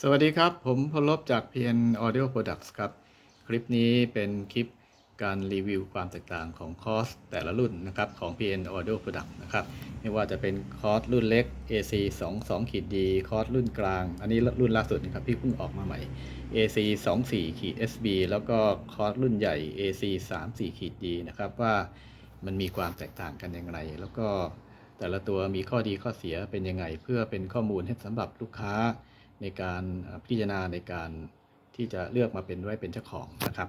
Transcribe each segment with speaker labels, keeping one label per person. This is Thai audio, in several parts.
Speaker 1: สวัสดีครับ ผมพลบจาก PN Audio Products ครับ คลิปนี้เป็นคลิปการรีวิวความแตกต่างของคอร์สแต่ละรุ่นนะครับของ PN Audio Product นะครับไม่ว่าจะเป็นคอร์สรุ่นเล็ก AC 2 2ขีด D คอร์สรุ่นกลาง อันนี้รุ่นล่าสุดนะครับที่เพิ่งออกมาใหม่ AC 2 4ขีด SB แล้วก็คอร์สรุ่นใหญ่ AC 3 4ขีด D นะครับว่ามันมีความแตกต่างกันอย่างไร แล้วก็แต่ละตัวมีข้อดีข้อเสียเป็นยังไง เพื่อเป็นข้อมูลให้สำหรับลูกค้า ในการพิจารณาในการที่จะเลือกมาเป็นไว้เป็นเจ้าของนะครับ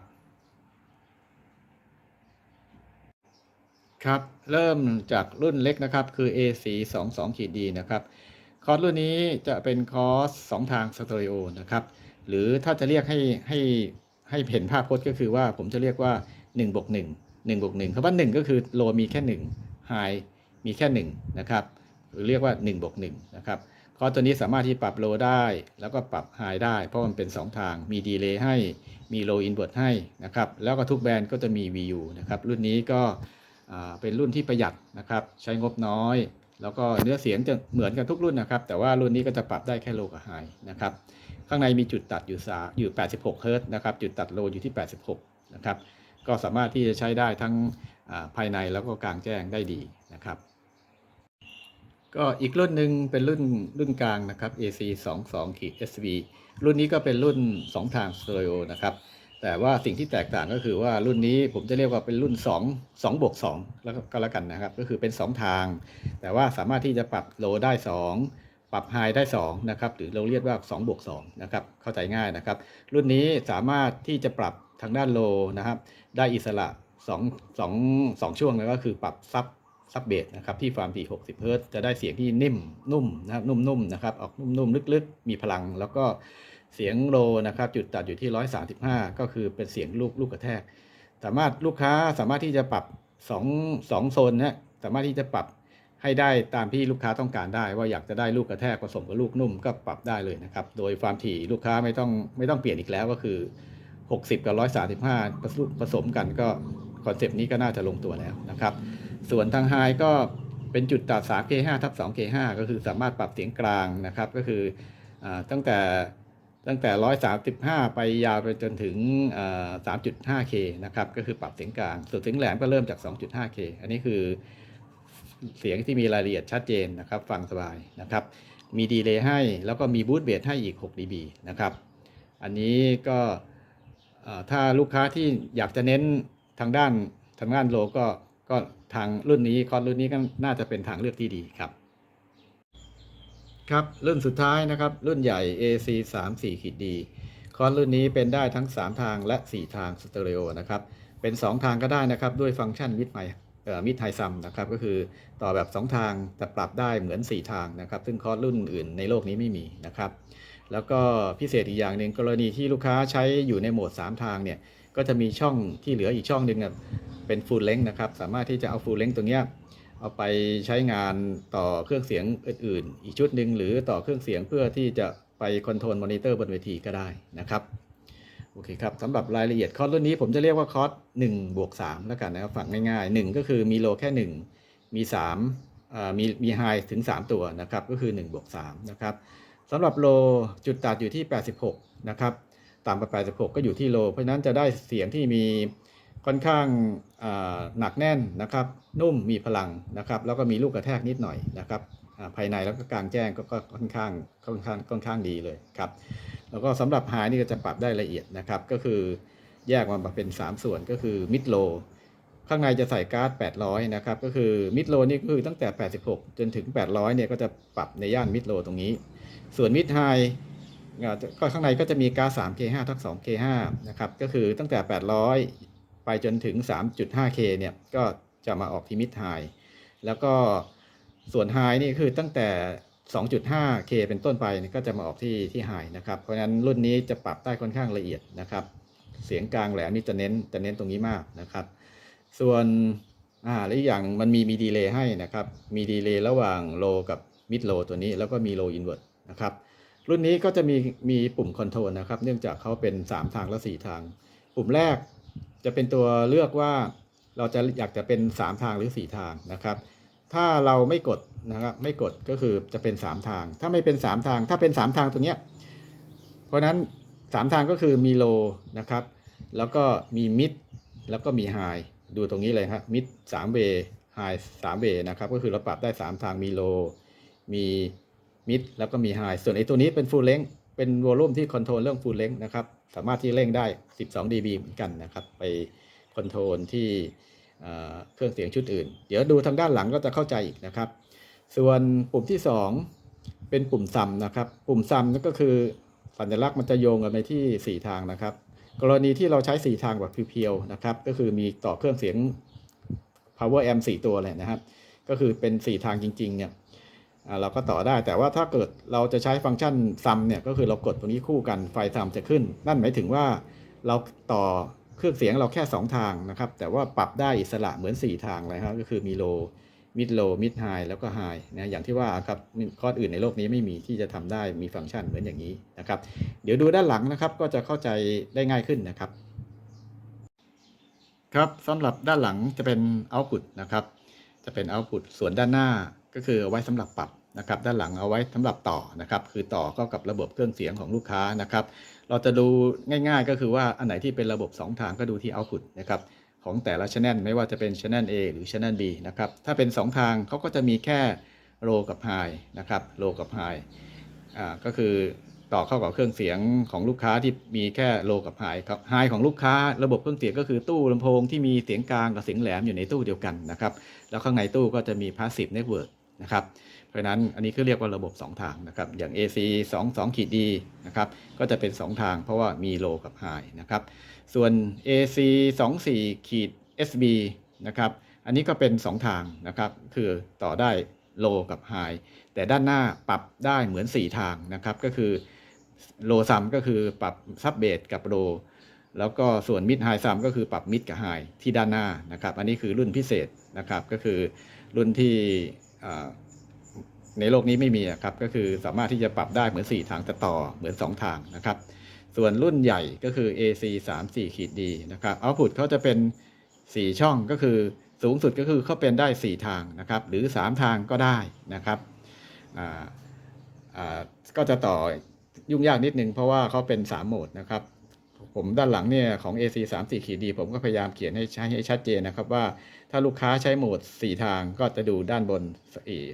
Speaker 1: ครับ เริ่มจากรุ่นเล็กนะครับ คือ AC 2 2ขีด D นะครับ คอร์สรุ่นนี้จะเป็นคอร์ส2ทางสเตอริโอนะครับ หรือถ้าจะเรียกให้ให้ให้เห็นภาพพจน์ก็คือว่าผมจะเรียกว่า1บวก1 1บวก1คำว่า 1 ก็คือโลมีแค่1 High มีแค่ 1 นะครับ หรือเรียกว่า1บวก1นะครับ คอร์สตัวนี้สามารถที่ปรับโลได้ แล้วก็ปรับไฮได้ เพราะมันเป็น 2 ทาง มีดีเลย์ให้ มีโลอินเวอร์ให้นะครับ แล้วก็ทุกแบรนด์ก็จะมี VU นะครับ รุ่นนี้ก็เป็นรุ่นที่ประหยัดนะครับ ใช้งบน้อย แล้วก็เนื้อเสียงจะเหมือนกันทุกรุ่นนะครับ แต่ว่ารุ่นนี้ก็จะปรับได้แค่โลกับไฮนะครับ ข้างในมีจุดตัดอยู่สาอยู่ 86 เฮิรต์นะครับ จุดตัดโลอยู่ที่ 86 นะครับ ก็สามารถที่จะใช้ได้ทั้งภายในแล้วก็กลางแจ้งได้ดีนะครับ ก็อีกรุ่นหนึ่งเป็นรุ่นรุ่นกลางนะครับ AC 2 2ขีด SV รุ่นนี้ก็เป็นรุ่น 2 ทางสเตอริโอนะครับ แต่ว่าสิ่งที่แตกต่างก็คือว่ารุ่นนี้ผมจะเรียกว่าเป็นรุ่น 2 2บวก2แล้วก็แล้วกันนะครับ ก็คือเป็น 2 ทาง แต่ว่าสามารถที่จะปรับโลได้ 2 ปรับไฮได้2นะครับ หรือเราเรียกว่า2บวก2นะครับ เข้าใจง่ายนะครับ รุ่นนี้สามารถที่จะปรับทางด้านโลนะครับ ได้อิสระ2 2 2ช่วงแล้วก็คือปรับซับ ซับเบสนะครับที่ความถี่60เฮิรตซ์จะได้เสียงที่นิ่มนุ่มนะครับนุ่มๆนะครับออกนุ่มๆลึกๆ มีพลัง แล้วก็เสียงโลนะครับจุดตัดอยู่ที่ 135 ก็คือเป็นเสียงลูกลูกกระแทก สามารถลูกค้าสามารถที่จะปรับ2 2โซนนะสามารถที่จะปรับให้ได้ตามที่ลูกค้าต้องการได้ ว่าอยากจะได้ลูกกระแทกผสมกับลูกนุ่มก็ปรับได้เลยนะครับโดยความถี่ลูกค้าไม่ต้องไม่ต้องเปลี่ยนอีกแล้วก็คือ 60 กับ 135 ผสมผสมกันก็คอนเซปต์นี้ก็น่าจะลงตัวแล้วนะครับ ส่วนทางไฮก็เป็นจุดตัด 3K5 ทับ 2K5 ก็คือสามารถปรับเสียงกลางนะครับ ก็คืออตั้งแต่ตั้งแต่ 135 ไปยาวไปจนถึง 3.5K นะครับ ก็คือปรับเสียงกลาง ส่วนเสียงแหลมก็เริ่มจาก 2.5K อันนี้คือเสียงที่มีรายละเอียดชัดเจนนะครับ ฟังสบายนะครับ มีดีเลย์ให้ แล้วก็มีบูทเบสให้อีก 6 dB นะครับ อันนี้ก็ถ้าลูกค้าที่อยากจะเน้นทางด้านทางด้านโลก็ ก็ทางรุ่นนี้คอร์สรุ่นนี้ก็น่าจะเป็นทางเลือกที่ดีครับ ครับรุ่นสุดท้ายนะครับ รุ่นใหญ่ AC 3 4ขีดดีคอร์สรุ่นนี้เป็นได้ทั้ง 3 ทางและ 4 ทางสเตอริโอนะครับ เป็น 2 ทางก็ได้นะครับ ด้วยฟังก์ชันมิดไมเอ่อมิดไฮซัมนะครับก็คือต่อแบบ 2 ทางแต่ปรับได้เหมือน 4 ทางนะครับ ซึ่งคอร์สรุ่นอื่นในโลกนี้ไม่มีนะครับ แล้วก็พิเศษอีกอย่างหนึ่งกรณีที่ลูกค้าใช้อยู่ในโหมด 3 ทางเนี่ย ก็จะมีช่องที่เหลืออีกช่องหนึ่งเป็นฟูลเล n งนะครับ สามารถที่จะเอาฟูลเล n งตรงนี้เอาไปใช้งานต่อเครื่องเสียงอื่นๆ อีกชุดหนึ่งหรือต่อเครื่องเสียงเพื่อที่จะไปคอนโทรลมอนิเตอร์บนเวทีก็ได้นะครับโอเคครับสำหรับรายละเอียดคอร์สรุ่นนี้ผมจะเรียกว่าคอร์ส1บวก3แล้วกันนะครับฝังง่ายๆ 1 ก็คือมีโลแค่ 1 มี3อ่ามีมีไฮถึง 3 ตัวนะครับก็คือ1บวก3นะครับสำหรับโลจุดตัดอยู่ที่ 86นะครับ ต่ำกว่า 86 ก็อยู่ที่โล เพราะฉะนั้นจะได้เสียงที่มีค่อนข้างหนักแน่นนะครับ นุ่มมีพลังนะครับ แล้วก็มีลูกกระแทกนิดหน่อยนะครับภายในแล้วก็กลางแจ้งก็ค่อนข้างค่อนข้างค่อนข้างดีเลยครับ แล้วก็สำหรับไฮนี่ก็จะปรับได้ละเอียดนะครับ ก็คือแยกมาเป็น 3 ส่วนก็คือมิดโลข้างในจะใส่การ์ด 800 นะครับ ก็คือมิดโลนี่ก็คือตั้งแต่ 86 จนถึง 800 เนี่ยก็จะปรับในย่านมิดโลตรงนี้ ส่วนมิดไฮ ก็ข้างในก็จะมีการ์ด 3K5 ทับ 2K5 นะครับ ก็คือตั้งแต่ 800 ไปจนถึง 3.5K เนี่ย ก็จะมาออกที่มิดไฮแล้วก็ส่วนไฮนี่คือตั้งแต่ 2.5K เป็นต้นไปก็จะมาออกที่ที่ไฮนะครับ เพราะฉะนั้นรุ่นนี้จะปรับได้ค่อนข้างละเอียดนะครับ เสียงกลางแหลมนี่จะเน้นจะเน้นตรงนี้มากนะครับ ส่วนอ่าและอีกอย่างมันมีมีดีเลย์ให้นะครับ มีดีเลย์ระหว่างโลกับมิดโลตัวนี้ แล้วก็มีโลอินเวอร์ตนะครับ รุ่นนี้ก็จะมีมีปุ่มคอนโทรลนะครับ เนื่องจากเขาเป็น 3 ทางและ 4 ทาง ปุ่มแรกจะเป็นตัวเลือกว่าเราจะอยากจะเป็น 3 ทางหรือ 4 ทางนะครับ ถ้าเราไม่กดนะครับไม่กดก็คือจะเป็น 3 ทาง ถ้าไม่เป็น 3 ทาง ถ้าเป็น 3 ทางตัวเนี้ยราะฉะนั้นสามทางก็คือมีโลนะครับ แล้วก็มีมิดแล้วก็มีไฮดูตรงนี้เลยครับมิดสามเวไฮสามเวนะครับ ก็คือเราปรับได้สามทางมีโลมี มิดแล้วก็มีไฮส่วนไอ้ตัวนี้เป็นฟูลเลงเป็นวอลลุ่มที่คอนโทรลเรื่องฟูลเลงนะครับ สามารถที่เร่งได้ 12 dB เหมือนกันนะครับ ไปคอนโทรลที่เครื่องเสียงชุดอื่น เดี๋ยวดูทางด้านหลังก็จะเข้าใจอีกนะครับ ส่วนปุ่มที่ 2 เป็นปุ่มซัมนะครับ ปุ่มซัมนั่นก็คือสัญลักษณ์มันจะโยงกันไปที่ 4 ทางนะครับ กรณีที่เราใช้ 4 ทางแบบเพียวๆนะครับ ก็คือมีต่อเครื่องเสียง power amp 4 ตัวเลยนะครับ ก็คือเป็น 4 ทางจริงๆเนี่ย เราก็ต่อได้แต่ว่าถ้าเกิดเราจะใช้ฟังก์ชันซัมเนี่ยก็คือเรากดตรงนี้คู่กันไฟซัมจะขึ้น นั่นหมายถึงว่าเราต่อเครื่องเสียงเราแค่ 2 ทางนะครับ แต่ว่าปรับได้อิสระเหมือน 4 ทางเลยครับก็คือมีโลมิดโลมิดไฮแล้วก็ไฮนะอย่างที่ว่าครับคอร์สอื่นในโลกนี้ไม่มีที่จะทำได้มีฟังก์ชันเหมือนอย่างนี้นะครับ เดี๋ยวดูด้านหลังนะครับก็จะเข้าใจได้ง่ายขึ้นนะครับ ครับสำหรับด้านหลังจะเป็น output นะครับ จะเป็น output ส่วนด้านหน้า ก็คือเอาไว้สำหรับปรับนะครับ ด้านหลังเอาไว้สำหรับต่อนะครับ คือต่อเข้ากับระบบเครื่องเสียงของลูกค้านะครับ เราจะดูง่าย ๆ ก็คือว่าอันไหนที่เป็นระบบ 2 ทางก็ดูที่ output นะครับของแต่ละ channel ไม่ว่าจะเป็น channel A หรือ channel B นะครับ ถ้าเป็น 2 ทางเขาก็จะมีแค่ low กับ high นะครับ low กับ high อ่าก็คือต่อเข้ากับเครื่องเสียงของลูกค้าที่มีแค่ low กับ high ครับ high ของลูกค้าระบบเครื่องเสียงก็คือตู้ลำโพงที่มีเสียงกลางกับเสียงแหลมอยู่ในตู้เดียวกันนะครับ แล้วข้างในตู้ก็จะมี passive network น นะครับ เพราะฉะนั้นอันนี้คือเรียกว่าระบบ 2 ทางนะครับ อย่าง AC 2 2ขีด D นะครับ ก็จะเป็น 2 ทางเพราะว่ามี low กับ high นะครับ ส่วน AC 2 4ขีด SB นะครับ อันนี้ก็เป็น 2 ทางนะครับ คือต่อได้ low กับ high แต่ด้านหน้าปรับได้เหมือน 4 ทางนะครับ ก็คือ low sum ก็คือปรับ sub bass กับ low แล้วก็ส่วน mid high sum ก็คือปรับ mid กับ high ที่ด้านหน้านะครับ อันนี้คือรุ่นพิเศษนะครับ ก็คือรุ่นที่ ในโลกนี้ไม่มีครับก็คือสามารถที่จะปรับได้เหมือน 4 ทางต่ต่อเหมือน 2 ทางนะครับ ส่วนรุ่นใหญ่ก็คือ AC 3 4ขีด D นะครับ output เขาจะเป็น 4 ช่องก็คือสูงสุดก็คือเขาเป็นได้ 4 ทางนะครับ หรือ 3 ทางก็ได้นะครับก็จะต่อยุ่งยากนิดนึงเพราะว่าเขาเป็น 3 โหมดนะครับ ผมด้านหลังเนี่ยของ AC 3 4ขีด D ผมก็พยายามเขียนให้ใช้ให้ชัดเจนนะครับว่าถ้าลูกค้าใช้โหมด 4 ทางก็จะดูด้านบน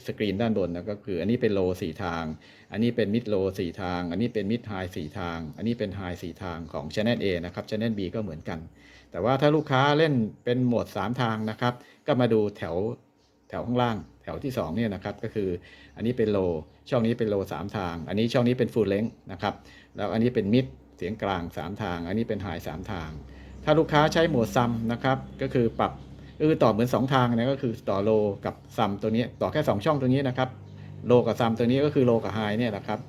Speaker 1: สกรีนด้านบนนะก็คืออันนี้เป็นโล4ทาง อันนี้เป็นมิดโล4ทาง อันนี้เป็นมิดไฮ4ทาง อันนี้เป็นไฮ4ทางของ Channel A นะครับ Channel B ก็เหมือนกัน แต่ว่าถ้าลูกค้าเล่นเป็นโหมด 3 ทางนะครับ ก็มาดูแถวแถวข้างล่างแถวที่2เนี่ยนะครับก็คืออันนี้เป็นโลช่องนี้เป็นโล3ทาง อันนี้ช่องนี้เป็นฟูลเล n งนะครับแล้วอันนี้เป็นมิด สียงกลาง 3 ทาง อันนี้เป็นไฮ3ทาง ถ้าลูกค้าใช้โหมดซัมนะครับ ก็คือปรับก็คือต่อเหมือน 2 ทางนะก็คือต่อโลกับซัมตัวนี้ ต่อแค่ 2 ช่องตัวนี้นะครับ โลกับซัมตัวนี้ก็คือโลกับไฮเนี่ยนะครับ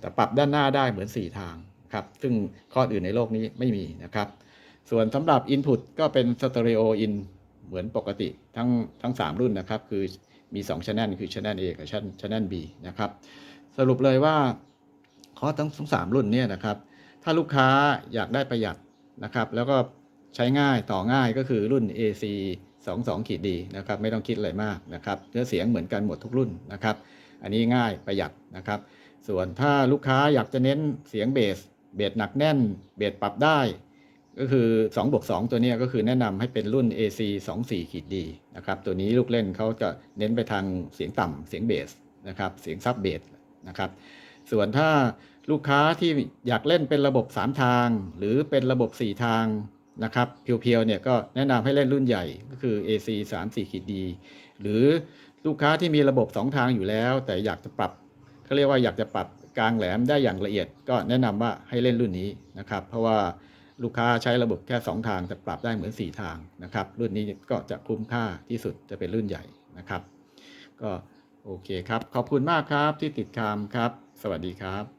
Speaker 1: แต่ปรับด้านหน้าได้เหมือน 4 ทางครับ ซึ่งข้ออื่นในโลกนี้ไม่มีนะครับ ส่วนสำหรับ Input ก็เป็น Stereo In เหมือนปกติทั้งทั้ง 3 รุ่นนะครับ คือมี2 Channel คือ Channel A กับ Channel B นะครับ สรุปเลยว่าคอร์สทั้งทั้งสามรุ่นเนี่ยนะครับ ถ้าลูกค้าอยากได้ประหยัดนะครับ แล้วก็ใช้ง่ายต่อง่ายก็คือรุ่น AC 2 2ขีดดีนะครับ ไม่ต้องคิดอะไรมากนะครับเนื้อเสียงเหมือนกันหมดทุกรุ่นนะครับ อันนี้ง่ายประหยัดนะครับ ส่วนถ้าลูกค้าอยากจะเน้นเสียงเบส เบสหนักแน่น เบสปรับได้ ก็คือ2บวก2ตัวนี้ก็คือแนะนำให้เป็นรุ่น AC 2 4ขีดดีนะครับ ตัวนี้ลูกเล่นเขาจะเน้นไปทางเสียงต่ำเสียงเบสนะครับ เสียงซับเบสนะครับ ส่วนถ้า ลูกค้าที่อยากเล่นเป็นระบบ 3 ทาง หรือเป็นระบบ 4 ทางนะครับเพียวๆเนี่ยก็แนะนำให้เล่นรุ่นใหญ่ก็คือ AC 3 4ขีดดีหรือลูกค้าที่มีระบบ 2 ทางอยู่แล้ว แต่อยากจะปรับเขาเรียกว่าอยากจะปรับกลางแหลมได้อย่างละเอียด ก็แนะนำว่าให้เล่นรุ่นนี้นะครับ เพราะว่าลูกค้าใช้ระบบแค่ 2 ทางแต่ปรับได้เหมือน 4 ทางนะครับ รุ่นนี้ก็จะคุ้มค่าที่สุดจะเป็นรุ่นใหญ่นะครับ ก็โอเคครับ ขอบคุณมากครับที่ติดตามครับ สวัสดีครับ